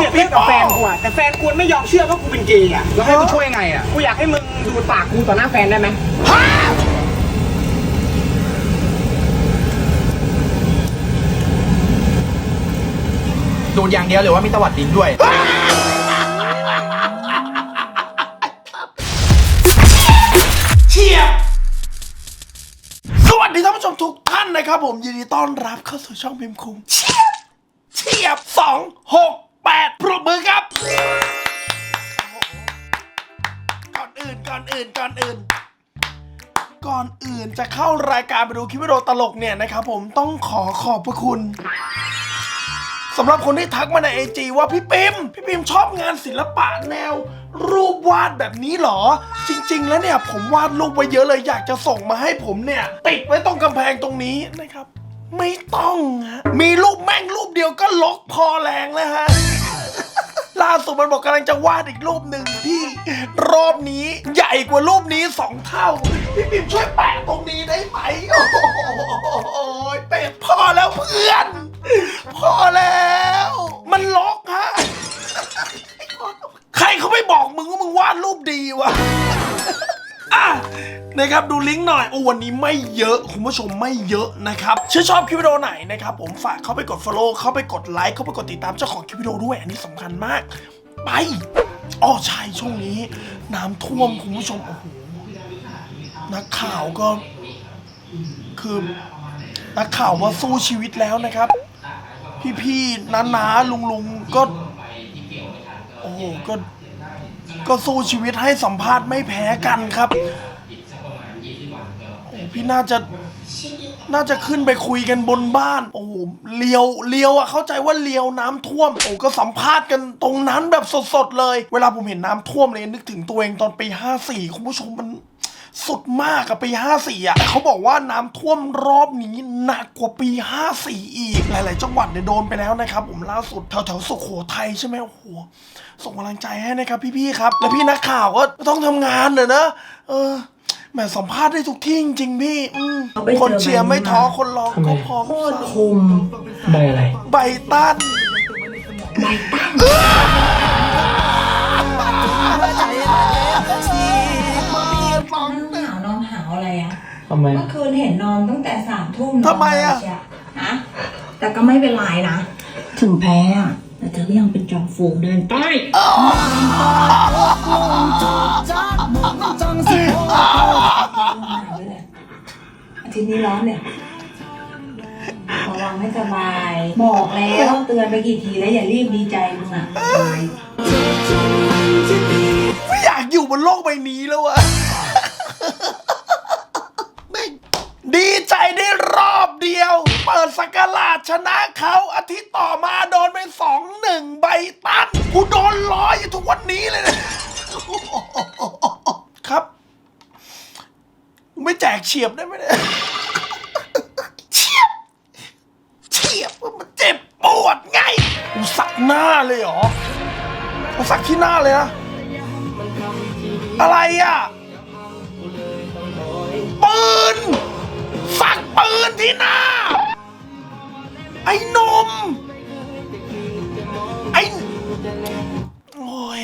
เปรียบเทียบกับแฟนกูอะแต่แฟนกูไม่ยอมเชื่อว่ากูเป็นเกย์อะแล้วให้กูช่วยยังไงอะกูอยากให้มึงดูปากกูต่อหน้าแฟนได้ไหมดูดอย่างเดียวหรือว่ามีตวัดดินด้วย เชียบสวัสดีท่านผู้ชมทุกท่านนะครับผมยินดีต้อนรับเข้าสู่ช่องพิมพ์คุงเชียบเชียบสองหก แปดปรบมือครับ ก่อนอื่นก่อนอื่นก่อนอื่น ก่อนอื่นจะเข้ารายการไปดูคลิปวิดีโอตลกเนี่ยนะครับผมต้องขอขอบพระคุณสำหรับคนที่ทักมาในไอจีว่าพี่ปิมพี่ปิมชอบงานศิลปะแนว รูปวาดแบบนี้หรอ จริง ๆ แล้วเนี่ยผมวาดรูปไว้เยอะเลยอยากจะส่งมาให้ผมเนี่ย ติดไว้ตรงกำแพงตรงนี้นะครับ ไม่ต้องฮะมีรูปแม่งรูปเดียวก็ลกพอแรงแล้วฮะ ล่าสุดมันบอกกำลังจะวาดอีกรูปหนึ่งที่รอบนี้ใหญ่กว่ารูปนี้สองเท่า พี่พิมช่วยแปะตรงนี้ได้ไหม โอ้โหเป๊ะพอแล้วเพื่อน พอแล้ว มันล็อกฮะ ใครเขาไม่บอกมึงว่ามึงวาดรูปดีวะ อะนะครับดูลิงก์หน่อยโอ้วันนี้ไม่เยอะ คุณผู้ชมไม่เยอะนะครับชื่นชอบคลิปวิดีโอไหนนะครับผมฝากเข้าไปกด follow เข้าไปกดไลค์เข้าไปกดติดตามเจ้าของคลิปวิดีโอด้วย อันนี้สำคัญมาก ไปอ๋อใช่ช่วงนี้ น้ำท่วมคุณผู้ชมโอ้โหนักข่าวก็ คือนักข่าวมาสู้ชีวิตแล้วนะครับ พี่ๆน้าๆลุงๆก็ โอ้โหก็ ก็สู้ชีวิตให้สัมภาษณ์ไม่แพ้กันครับโอ้พี่น่าจะน่าจะขึ้นไปคุยกันบนบ้าน โอ้โหเลียวเลียวอะเข้าใจว่าเลียวน้ำท่วม โอ้ก็สัมภาษณ์กันตรงนั้นแบบสดๆเลย เวลาผมเห็นน้ำท่วมเลยนึกถึงตัวเองตอนปี 54 คุณผู้ชมมัน สุดมากอะปี 54อะเขาบอกว่าน้ำท่วมรอบนี้หนักกว่าปี 54 อีก หลาย ๆ จังหวัดเนี่ยโดนไปแล้วนะครับ ผมล่าสุดแถวๆสุโขทัยใช่ไหมโอ้โหส่งกำลังใจให้นะครับพี่ ๆ ครับ แล้วพี่นักข่าวก็ต้องทำงานเนอะนะเออแหมสัมภาษณ์ได้ทุกที่จริงๆพี่อืมเอาไปเจอคนเชียร์ไม่ท้อใบนี้มาคนร้องก็พร้อมโคตรฟังคมใบอะไร ใบตันใบตั้ง นั่งหาวนอนหาวอะไรอะทำไม เมื่อคืนเห็นนอนตั้งแต่สามทุ่มทำไมอะ นนเชียฮะแต่ก็ไม่เป็นไรนะ ถึงแพ้อะแต่เธอก็ยังเป็นจอมฝูงเดินใต้อาทิตย์นี้ร้อนเนี่ยระวังไม่สบาย บอกแล้วเตือนไปกี่ทีแล้วอย่ารีบดีใจมึงอะสบายไม่อยากอยู่บนโลกใบนี้แล้วอะ แม่งดีใจได้รอบ เดียว เปิดสกราชชนะเขาอาทิตย์ต่อมาโดนไปสองหนึ่งใบตันกูโดนล้อยทุกวันนี้เลยนะครับ ไม่แจกเฉียบได้ไหมเนี่ยเฉียบ เฉียบมันเจ็บปวดไงกูสักหน้าเลยเหรอกูสักที่หน้าเลยนะอะไรอะปืน สักปืนที่หน้า ไอ้นม ไอ้โอ้ย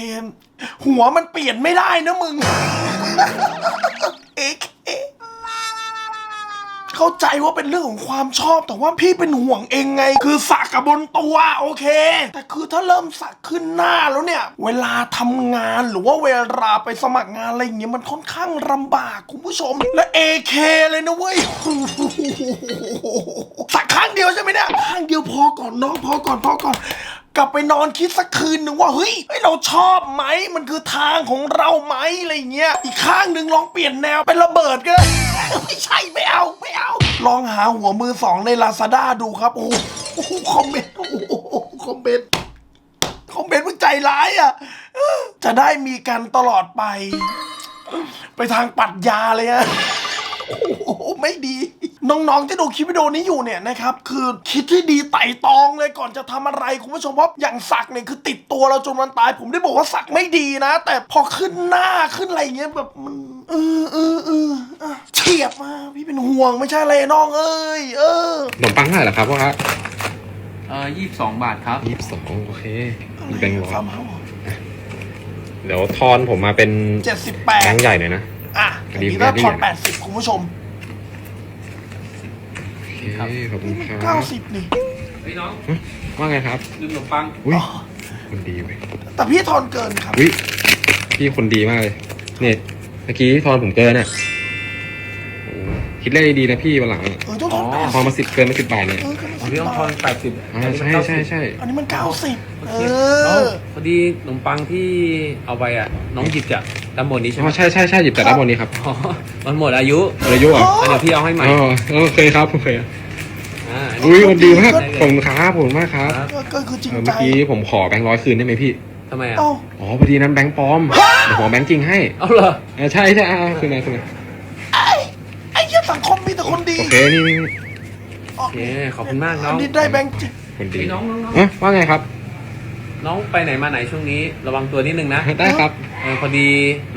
หัวมันเปลี่ยนไม่ได้นะมึง เข้าใจว่าเป็นเรื่องของความชอบ แต่ว่าพี่เป็นห่วงเองไง คือสักกับบนตัวโอเค แต่คือถ้าเริ่มสักขึ้นหน้าแล้วเนี่ย เวลาทำงานหรือว่าเวลาไปสมัครงานอะไรอย่างเงี้ยมันค่อนข้างลำบากคุณผู้ชมและ AK เลยนะเว้ยสัก ข้างเดียวใช่ไหมเนี่ยข้างเดียวพอก่อนน้องพอก่อนพอก่อน กลับไปนอนคิดสักคืนหนึ่งว่าเฮ้ยเราชอบไหมมันคือทางของเราไหมอะไรเงี้ย อีกข้างหนึ่งลองเปลี่ยนแนวเป็นระเบิดก็ได้ไม่ใช่ไม่เอาไม่เอา ลองหาหัวมือสองในลาซาด้าดูครับ โอ้โหคอมเมนต์โอ้โหคอมเมนต์คอมเมนต์มึงใจร้ายอะ จะได้มีกันตลอดไป ไปทางปัดยาเลยอะ โอ้โหไม่ดี น้องๆที่ดูคลิปวิดีโอนี้อยู่เนี่ยนะครับคือคิดที่ดีไต่ตองเลยก่อนจะทำอะไรคุณผู้ชมเพราะอย่างสักเนี่ยคือติดตัวเราจนวันตาย ผมได้บอกว่าสักไม่ดีนะ แต่พอขึ้นหน้าขึ้นอะไรเงี้ยแบบมันเออเออเอออะเฉียบมาพี่เป็นห่วงไม่ใช่อะไรน้องเอ้ยเออขนมปังเท่าไหร่ล่ะครับพ่อครับเออยี่สิบสองบาทครับยี่สิบสองโอเคมีแบงค์ร้อยฟาร์มเฮาส์เดี๋ยวทอนผมมาเป็นเจ็ดสิบแปดแบงค์ใหญ่หน่อยนะ อะอันนี้ก็ทอนแปดสิบคุณผู้ชมโอเคขอบคุณครัเก้าบสิบนี่ เฮ้ยน้องว่าไงครับลืมขนมปังอุ้ยอ๋อคนดีเว้ยแต่พี่ทอนเกินครับ อุ้ยพี่คนดีมากเลยเนี่ยเมื่อกี้ทอนผมเกินอะโอ้คิดเลขดีๆนะพี่วันหลังอะเออต้องทอนแปดทอนมาสิบเกินมาสิบบาทเนี่ยเออก็อ๋อพี่ต้องทอนแปดสิบอ่าใช่ใช่ใช่อันนี้มันเก้าสิบโอเอเคน้องอพอดีขนมปังที่เอาไปอะ น้องหยิบจาก ด้านบนนี้ใช่อ๋ไหมอใช่ใช่ใช่หยิบแต่ด้านบนนี้ครับอ๋อมันหมดอายุอายุอะอ๋อเดี๋ยวพี่เอาให้ใหม่อ๋อโอเคครับโอเคอ่าอันนี้อุ้ยคนดีมากได้เลยขอบคุณครับขอบคุณมากครับครับก็ก็คือจริงเออใจเมื่อกี้ผมขอแบงค์ร้อยคืนได้ไหมพี่ ทำไมอะเอ้าอ๋อพอดีนั้นแบงค์ปลอมเดี๋ยวผมเอาแบงค์จริงให้เอาเหรอเออใช่ใช่อ่าคืนไหนคืนไหนไอ้ไอ้เหี้ยสังคมมีแต่คนดีโอเคนี่นี่นี่โอเคขอบคุณมากน้อัอนงนี้ได้แบงค์จริงคนดีเฮ้ยน้องน้องน้อง เอ๊ะว่าไงครับ น้องไปไหนมาไหนช่วงนี้ ระวังตัวนิดนึงนะได้ครับเออพอดี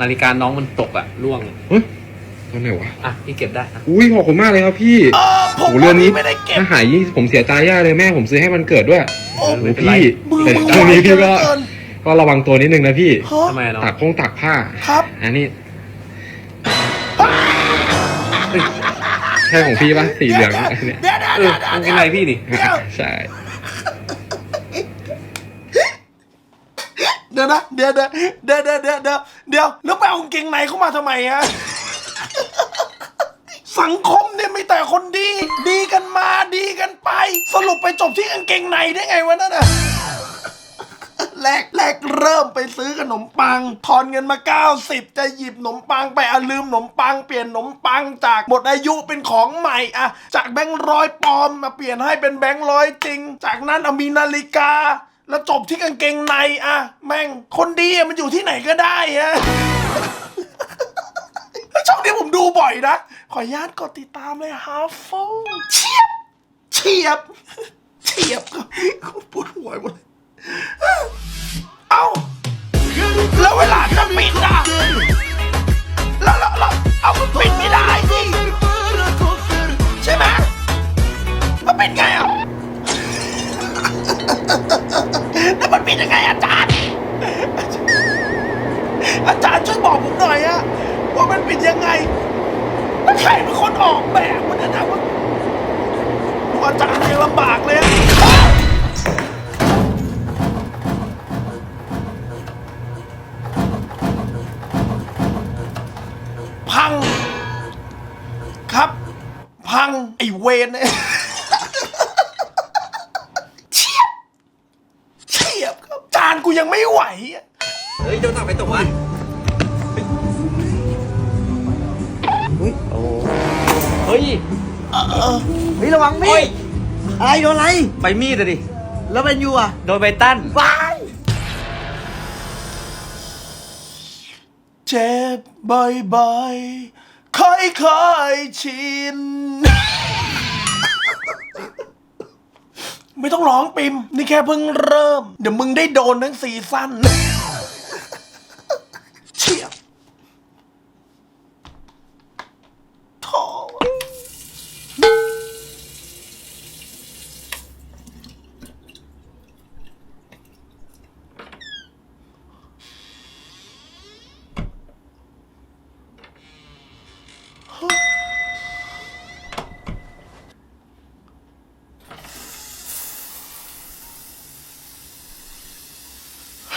นาฬิกาน้องมันตกอะร่วงเฮ้ยตอนไหนวะ อะพี่เก็บได้อะอุ้ยขอบคุณมากเลยครับพี่เออผมโอ้เรื่องนี้ไม่ได้เก็บถ้าหายยิ่งผมเสียใจย่ากเลยแม่ผมซื้อให้มันเกิดด้วยโอ้โอ้พี่มือแต่มือช่วงนี้พี่ก็เกินก็ระวังตัวนิดนึงนะพี่ฮะทำไมอะน้องตากพงตากผ้าครับอันนี้เฮ้ยใช่ของพี่ปะสีเหลืองอันเนี้ยเดี๋ยวเดี๋ยวเอเดี๋อยวเดี๋ยวมันเป็นไรพี่นี่ใช่ เดี๋ยวนะเดี๋ยวเดี๋ยวเดี๋ยวเดี๋ยวเดี๋ยวเดี๋ยวเดี๋ยวแล้วไปเอากางเกงในเข้ามาทำไมฮะ สังคมเนี่ยมีแต่คนดี ดีกันมาดีกันไป สรุปไปจบที่กางเกงในได้ไงวะนั่นน่ะแรกแรกเริ่มไปซื้อขนมปัง ทอนเงินมา 90 จะหยิบขนมปังไปอะลืมขนมปัง เปลี่ยนขนมปังจากหมดอายุเป็นของใหม่อะจากแบงค์ร้อยปลอมมาเปลี่ยนให้เป็นแบงค์ร้อยจริง จากนั้นเอามีนาฬิกา แล้วจบที่กางเกงในอะแม่งคนดีอะมันอยู่ที่ไหนก็ได้ฮะช่องนี้ผมดูบ่อยนะ ขออนุญาตกดติดตามเลยฮาฟูเฉียบ เฉียบ เฉียบครับปวดหัวหมดเลยเอ้า แล้วเวลาจะปิดอะแล้วแล้วแล้วเอามันปิดไม่ได้สิ เฮ้ยเฮ้ยระวังมีดอะไรโดนอะไร ใบมีดอะดิ แล้วเป็นยูอะโดนใบตั้นวายเจ็บบ่อยๆค่อยๆชิน ไม่ต้องร้องปิม นี่แค่เพิ่งเริ่ม เดี๋ยวมึงได้โดนทั้งซีซั่น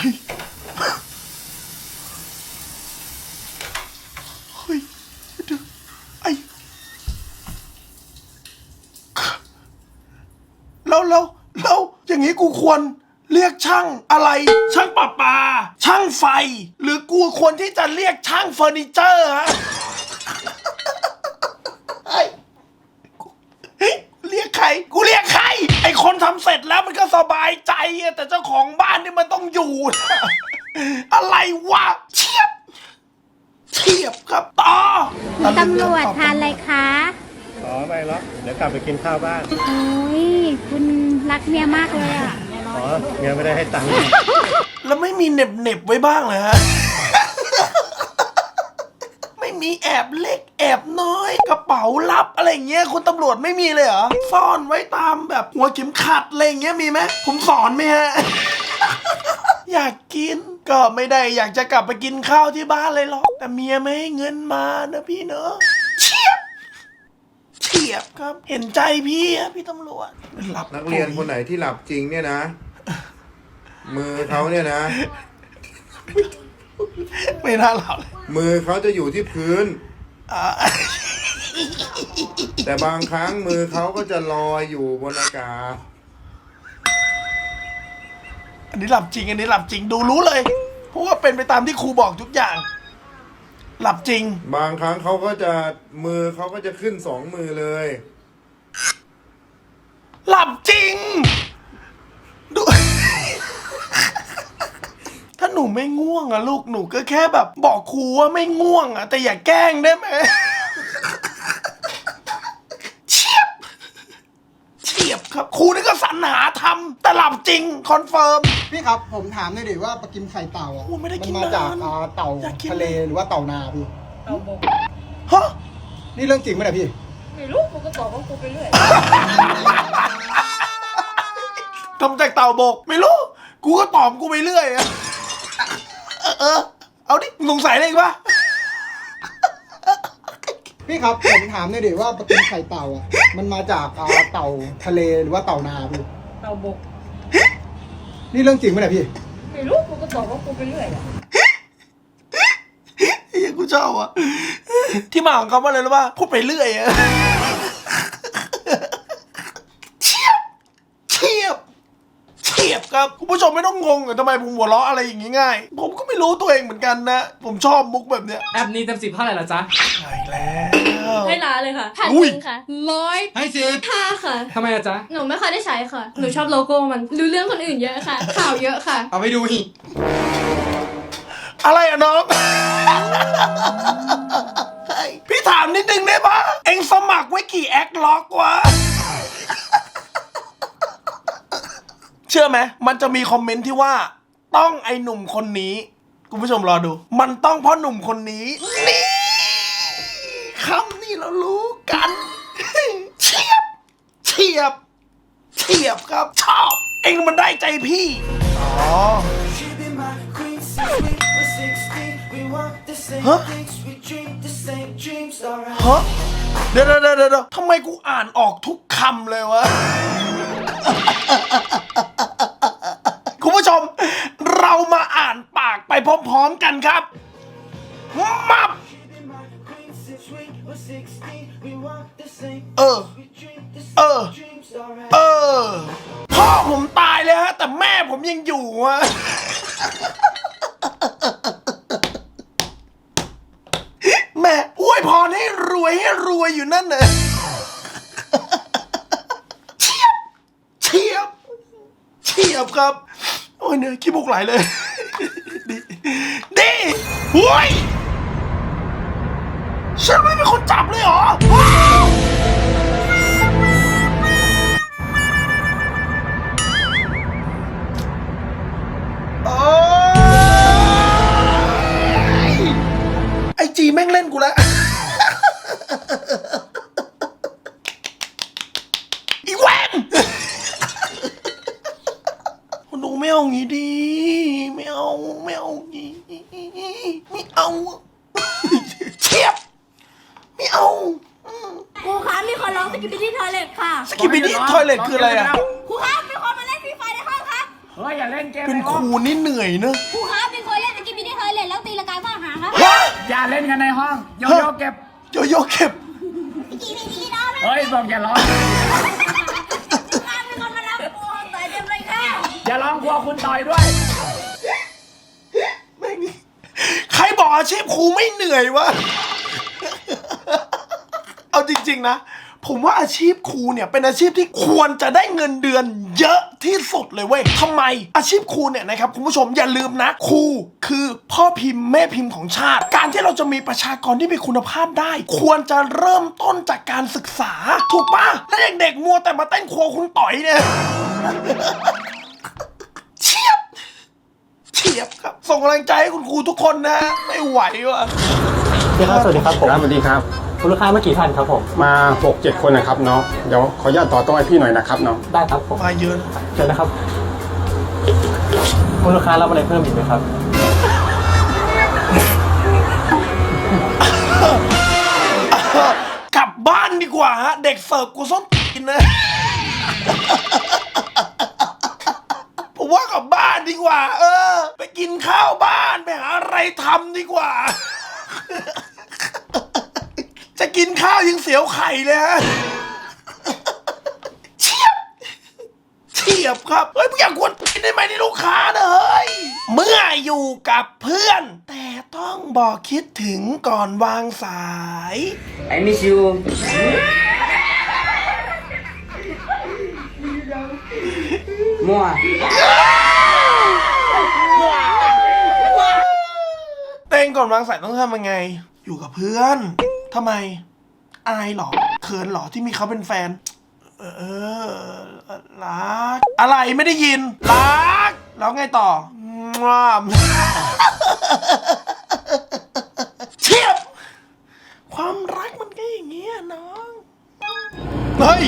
ฮ้ยเดี๋ยวไอแล้วแล้วแล้วอย่างนี้กูควรเรียกช่างอะไร ช่างประปา ช่างไฟ หรือกูควรที่จะเรียกช่างเฟอร์นิเจอร์ฮะ ต่อคุณตำรวจทานอะไรคะอ๋อไม่หรอกเดี๋ยวกลับไปกินข้าวบ้านโอ้ยคุณรักเมียมากเลยอะอ๋อเมียไม่ได้ให้ตังค์แล้วไม่มีเหน็บเหน็บๆไว้บ้างเหรอฮะไม่มีแอบเล็กแอบน้อยกระเป๋าลับอะไรอย่างเงี้ยคุณตำรวจไม่มีเลยเหรอซ่อนไว้ตามแบบหัวเข็มขัดอะไรอย่างเงี้ยมีไหมผมสอนไหมฮะอยากกิน ก็ไม่ได้อยากจะกลับไปกินข้าวที่บ้านเลยหรอก แต่เมียไม่ให้เงินมานะพี่เนอะเฉียบเฉียบครับ เห็นใจพี่อะพี่ตำรวจหลับนักเรียนคนไหนที่หลับจริงเนี่ยนะ มือเขาเนี่ยนะ ไม่น่าหลับเลยมือเขาจะอยู่ที่พื้น อะแต่บางครั้งมือเขาก็จะลอยอยู่บนอากาศ อันนี้หลับจริง อันนี้หลับจริงดูรู้เลย เพราะว่าเป็นไปตามที่ครูบอกทุกอย่าง หลับจริง บางครั้งเขาก็จะมือเขาก็จะขึ้นสองมือเลย หลับจริง ดู ถ้าหนูไม่ง่วงอะลูกหนูก็แค่แบบ บอกครูว่าไม่ง่วงอะแต่อย่าแกล้งได้ไหมเฉียบเฉียบครับครูนี่ก็ส รรหาทำแต่หลับจริงคอนเฟิร์ม พี่ครับผมถามหน่อยดิว่าปลากิมไข่เต่าอะโอ้ไม่ได้กินมันมาจากนานอ่าเต่าอยากกิน ทะเลหรือว่าเต่านาพี่ฮะนี่เรื่องจริงไหมเนี่ยพี่ทำจากเต่าบก ไม่รู้ กูก็ตอบกูไปเรื่อยอะเออเออเอาดิมึงสงสัยอะไรอีกปะ พี่ครับผมถามหน่อยดิว่าปลากิมไข่เต่าอะมันมาจากอ่าเต่าทะเลหรือว่าเต่านาพี่เต่าบกนี่เรื่องจริงไหมเนี่ยพี่ ไม่รู้กูก็ตอบว่ากูไปเรื่อยอะไอ้เหี้ยกูชอบอะ ที่มาของเขาว่าอะไรรู้ป่ะพูดไปเรื่อยอะเฉียบ เฉียบ เฉียบ ครับคุณผู้ชมไม่ต้องงงอะทำไมผมหัวเราะอะไรอย่างงี้ง่ายผมก็ไม่รู้ตัวเองเหมือนกันนะ ผมชอบมุกแบบเนี้ยแอปนี้เต็มสิบเท่าไหร่ละจ๊ะใช่แล้วให้ร้านเลยค่ะพันอุ้ยหนึ่งค่ะร้อยให้สิบห้าค่ะ ทำไมอะจ๊ะ หนูไม่ค่อยได้ใช้ค่ะ หนูชอบโลโก้มัน รู้เรื่องคนอื่นเยอะค่ะ ข่าวเยอะค่ะ เอาไปดูอีกอะไรอะน้อง พี่ถามนิดนึงได้ปะเอ็งสมัครไว้กี่แอคล็อกวะ เชื่อไหมมันจะมีคอมเมนต์ที่ว่าต้องไอหนุ่มคนนี้ คุณผู้ชมรอดู มันต้องเพ่อหนุ่มคนนี้นี่คำนี้เรารู้กัน เฉียบ เฉียบ เฉียบครับชอบ เองมันได้ใจพี่ อ๋อ ฮะ ฮะเดี๋ยวเดี๋ยวเดี๋ยวเดี๋ยวทำไมกูอ่านออกทุกคำเลยวะ คุณผู้ชม เรามาอ่านปาก ไปพร้อมๆกันครับมับเออ เออ เออ พ่อผมตายเลยฮะ แต่แม่ผมยังอยู่อะแม่อวยพรให้รวยให้รวยอยู่นั่นน่ะเฉียบเฉียบเฉียบครับ โอ้ยเนี่ยขี้บุกไหลเลย ดี ดีโอ้ย อย่าเล่นกันในห้องโยโย่เก็บ โยโย่เก็บจีนีจีน้องนะเฮ้ยบอกอย่าร้องครูคะมีคนมารับครูต่อยเต็มเลยค่ะอย่าร้องกลัวคุณต่อยด้วย ไม่มีใครบอกอาชีพครูไม่เหนื่อยวะ เอาจริง ๆ นะ ผมว่าอาชีพครูเนี่ยเป็นอาชีพที่ควรจะได้เงินเดือนเยอะที่สุดเลยเว้ยทำไมอาชีพครูเนี่ยนะครับคุณผู้ชมอย่าลืมนะครูคือพ่อพิมพ์แม่พิมพ์ของชาติ การที่เราจะมีประชากรที่มีคุณภาพได้ ควรจะเริ่มต้นจากการศึกษา ถูกปะแล้วเด็กๆมัวแต่มาเต้นครัวคุณต่อยเนี่ยเฉียบเฉียบครับ ส่งกำลังใจให้คุณครูทุกคนนะ ไม่ไหวว่ะพี่ครับสวัสดีครับผมสวัสดีครับ คุณลูกค้ามากี่ท่านครับผม มาหกเจ็ดคนนะครับเนาะเดี๋ยวขออนุญาตต่อโต๊ะให้พี่หน่อยนะครับเนาะได้ครับผมมาเยอะนะเชิญนะครับ คุณลูกค้ารับอะไรเพิ่มอีกไหมครับ กลับบ้านดีกว่าฮะ เด็กเสิร์ฟกูส้นตีนนะ ผมว่ากลับบ้านดีกว่า เออ ไปกินข้าวบ้านไปหาอะไรทำดีกว่า จะกินข้าวยังเสียวไข่เลยฮะเฉียบเฉียบครับเฮ้ยมึงอยากกวนกินได้ไหมนี่ลูกค้าเนอะเฮ้ยเมื่ออยู่กับเพื่อน แต่ต้องบอกคิดถึงก่อนวางสาย I miss you มั่วเต้งก่อนวางสายต้องทำยังไง อยู่กับเพื่อน ทำไม อายเหรอ เขินเหรอที่มีเขาเป็นแฟน เออรัก อะไรไม่ได้ยิน รัก แล้วไงต่อมามเชียบ ความรักมันก็อย่างเงี้ยน้อง เฮ้ย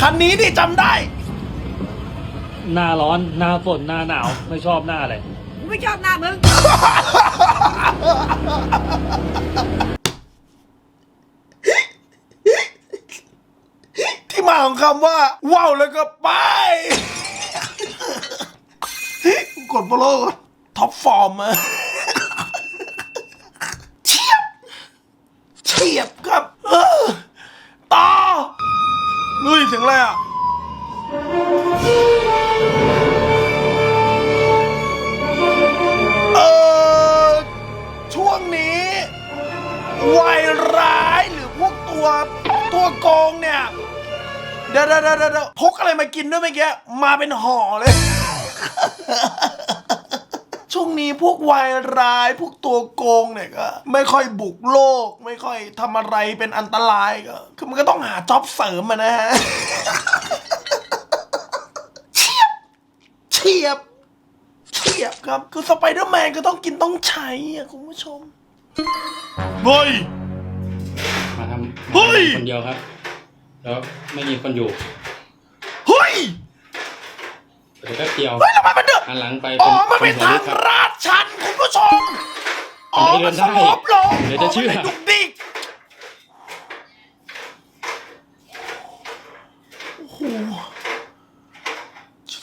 คันนี้ดิจำได้ หน้าร้อน หน้าฝน หน้าหนาว ไม่ชอบหน้าอะไร ไม่ชอบหน้ามึง ที่มา ของคำว่าว้าวแล้วก็ไป กดโปโลก่อนท็อปฟอร์มอะเฉียบ เฉียบครับเออต่อนุ้ยเสียงอะไรอะเออช่วงนี้วายร้ายหรือพวกตัวตัวโกงเนี่ย เดี๋ยวเดี๋ยวเดี๋ยวเดี๋ยวพกอะไรมากินด้วยเมื่อกี้มาเป็นห่อเลย ช่วงนี้พวกวายร้าย พวกตัวโกงเนี่ยก็ไม่ค่อยบุกโลก ไม่ค่อยทำอะไรเป็นอันตรายก็คือมันก็ต้องหาจ็อบเสริมมานะฮะเฉียบเฉียบเฉียบครับ คือสไปเดอร์แมนก็ต้องกินต้องใช้อะคุณผู้ชมเฮ้ยมาทำเฮ้ย คนเดียวครับ แล้วไม่มีคนอยู่เฮ้ยเดี๋ยวแป๊บเดียวเฮ้ยทำไมมันเดือดหันหลังไปอ๋อมันเป็นหัวทาลุงกครับลาดชันคุณผู้ชมอ๋อเดิมันนสได้ลบลงเดี๋ยวจะเชื่อมันไม่ดุกดิกโอ้โห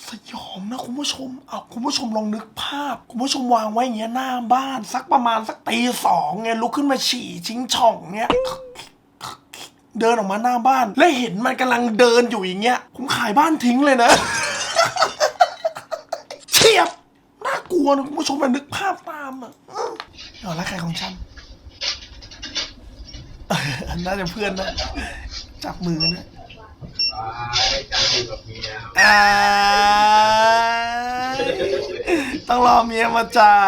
สยองนะคุณผู้ชมเอาคุณผู้ชมลองนึกภาพ คุณผู้ชมวางไว้อย่างเงี้ยหน้าบ้าน สักประมาณสักตีสองไงลุกขึ้นมาฉี่ชิงช่องเงี้ย เดินออกมาหน้าบ้าน แล้วเห็นมันกำลังเดินอยู่อย่างเงี้ย ผมขายบ้านทิ้งเลยนะเฉียบน่ากลัวนะคุณผู้ชมมานึกภาพตามอะอื้อเอาละใครของฉันน่าจะเพื่อนนะ จับมือนะต้องรอเมียมาจ่า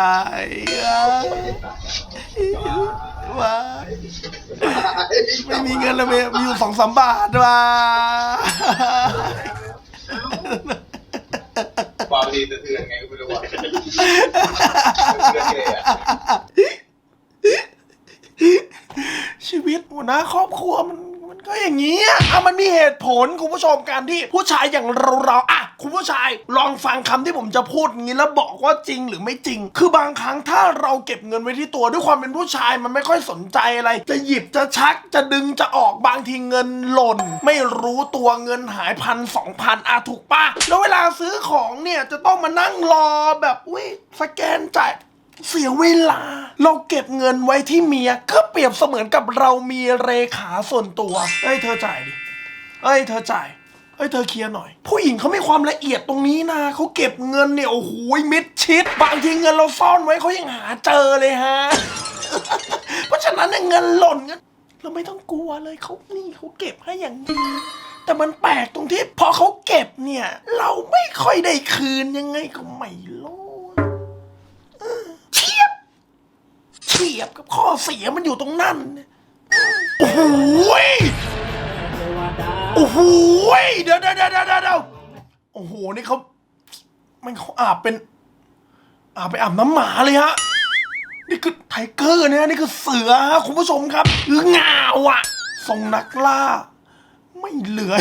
ย ว้าไม่มีเงินเลยเมียมีอยู่สองสามบาทว่ะความดีสะเทือนไงก็ไม่รู้ว่าชีวิตหัวหน้าครอบครัวมันมันก็อย่างนี้อะอะมันมีเหตุผลคุณผู้ชมการที่ผู้ชายอย่างเราเราๆอะ คุณผู้ชายลองฟังคำที่ผมจะพูดงนี้แล้วบอกว่าจริงหรือไม่จริง คือบางครั้งถ้าเราเก็บเงินไว้ที่ตัวด้วยความเป็นผู้ชายมันไม่ค่อยสนใจอะไร จะหยิบจะชักจะดึงจะออกบางทีเงินหล่น ไม่รู้ตัวเงินหายพันสองพันอะถูกปะแล้วเวลาซื้อของเนี่ยจะต้องมานั่งรอแบบอุ้ยสแกนจ่ายเสียเวลา เราเก็บเงินไว้ที่เมียก็เปรียบเสมือนกับเรามีเลขาส่วนตัวเอ้ยเธอจ่ายดิเอ้ยเธอจ่าย อ้ยเธอเคลียร์หน่อย ผู้หญิงเขาไมีความละเอียดตรงนี้นะเขาเก็บเงินเนี่ยโอ้โหมิดชิด บางทีเงินเราซ่อนไว้เขายังหาเจอเลยฮะ เพราะฉะนั้นเนี่ยเงินหล่นเงินเราไม่ต้องกลัวเลยเขานี่เขาเก็บให้อย่างดี แต่มันแปลกตรงที่พอเขาเก็บเนี่ย เราไม่ค่อยได้คืนยังไงก็ไม่รู้เทียบเทียบกับข้อเสียมันอยู่ตรงนั้นเนี่ยโอ้โหย โอ้โหเดี๋ยวเดี๋ยวเดี๋ยวเดี๋ยวโอ้โห นี่เขามันเขาอาบเป็น อาบไปอาบน้ำหมาเลยฮะ นี่คือไทเกอร์เนี่ยนี่คือเสือฮะคุณผู้ชมครับคืองาวอะทรงนักล่า ไม่เหลือ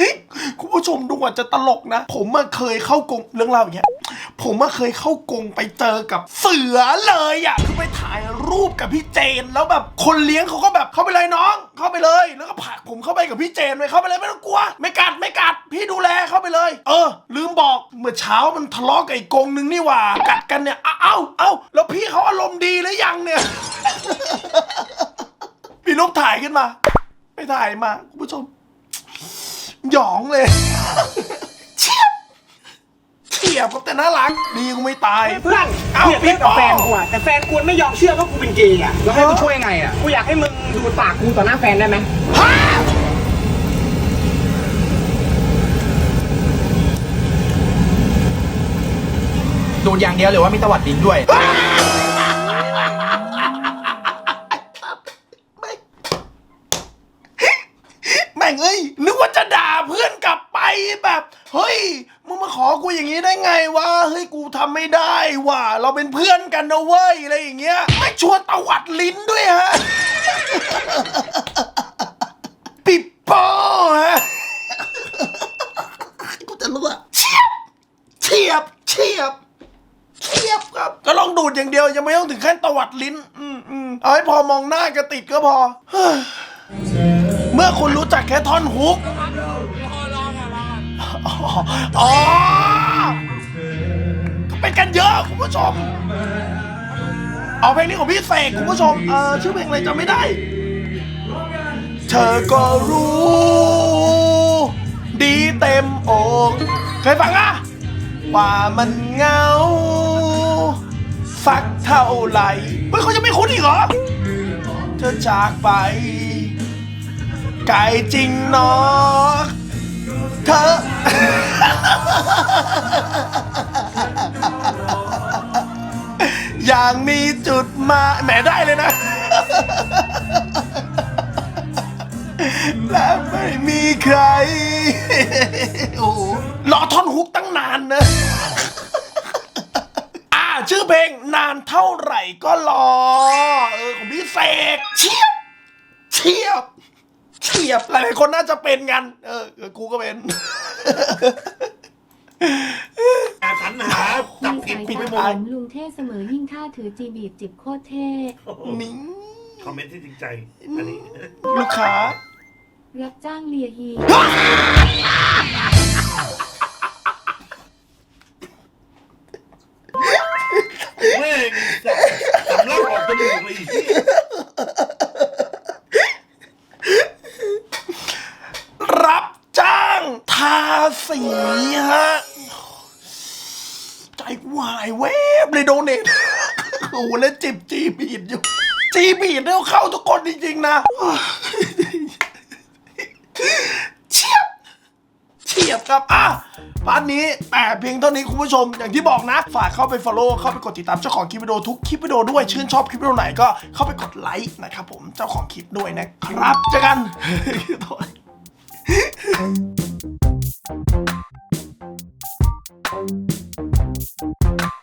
ฮ้ยคุณผู้ชมดูอาจจะตลกนะ ผมมาเคยเข้ากงเรื่องเล่าอย่างเงี้ย ผมมาเคยเข้ากรงไปเจอกับเสือเลยอะ่ะคือไปถ่ายรูปกับพี่เจน แล้วแบบคนเลี้ยงเขาก็แบบเข้าไปเลยน้อง เข้าไปเลย แล้วก็ผลักผมเข้าไปกับพี่เจนเลยเข้าไปเลยไม่ต้องกลัว ไม่กัดไม่กัด พี่ดูแลเข้าไปเลย เออ ลืมบอกเมื่อเช้ามันทะเลาะกับไอ้กรงนึงนี่หว่า กัดกันเนี่ยเอ้าเอ้าเอ้าแล้วพี่เขาอารมณ์ดีหรือยังเนี่ยมีรูปถ่ายขึ้นมาไปถ่ายมาคุณผู้ชมหยองเลย เฉียบครับแต่น่ารักดีกูไม่ตาย เพื่อนเอ้าเนี่ยพี่พี่กับปอแฟนกูอะแต่แฟนกูไม่ยอมเชื่อว่ากูเป็นเกย์อะแล้วให้กูช่วยยังไงอะ กูอยากให้มึงดูปากกูต่อหน้าแฟนได้ไหมฮะดูดอย่างเดียวหรือว่ามีตวัดดินด้วย เราเป็นเพื่อนกันนะเว้ยอะไรอย่างเงี้ยไม่ชวนตวัดลิ้นด้วยฮะ ปิดโป้ฮะกูจะรู้อะเฉียบเฉียบเฉียบเฉียบครับ ก็ลองดูดอย่างเดียวยังไม่ต้องถึงขั้นตวัดลิ้น อืมอืมเอาให้พอมองหน้ากระติดก็พอเฮ้ยเมื่อคุณรู้จักแค่ท่อนฮุก อ๋ออ๋อก็ เป็นกันเยอะคุณผู้ชม เอาเพลงนี้ของพี่เสกคุณผู้ชมเออชื่อเพลงอะไรจำไม่ได้ เธอก็รู้ ดีเต็มอกเคยฟังอะว่ามันเงา สักเท่าไหร่เฮ้ยเขาจะไม่คุ้นอีกเหรอ เธอจากไป ไกลจริงเนาะเธอ อย่างมีจุดหมายแหมได้เลยนะ และไม่มีใคร โอ้โหรอท่อนฮุกตั้งนานนะอ่าชื่อเพลงนานเท่าไหร่ก็รอ เออของพี่เสกเฉียบเฉียบเฉียบ หลายๆคนน่าจะเป็นกัน เออเออกูก็เป็น สัญหาจับผิดปิดไม่หมดลุงเท่เสมอยิ่งท่าถือจีบีบจิบโคตรเท่นิ้งคอมเมนต์ที่จริงใจ อันนี้ ลูกค้า รับจ้างเลียฮี แม่งสำลักออกจมูกเลยอีกที่รับจ้างทาสีายเวบเลยโดเนทโอ้โหแล้วจิบจีบีดอยู่ จีบีดเนี่ยเข้าทุกคนจริงๆนะเฉียบเฉียบครับอะพาร์ทนี้แต่เพียงเท่านี้คุณผู้ชมอย่างที่บอกนะ ฝากเข้าไป follow เข้าไปกดติดตามเจ้าของคลิปวิดีโอทุกคลิปวิดีโอด้วยชื่นชอบคลิปวิดีโอไหนก็เข้าไปกดไลค์นะครับผมเจ้าของคลิปด้วยนะครับเจอกัน Thank.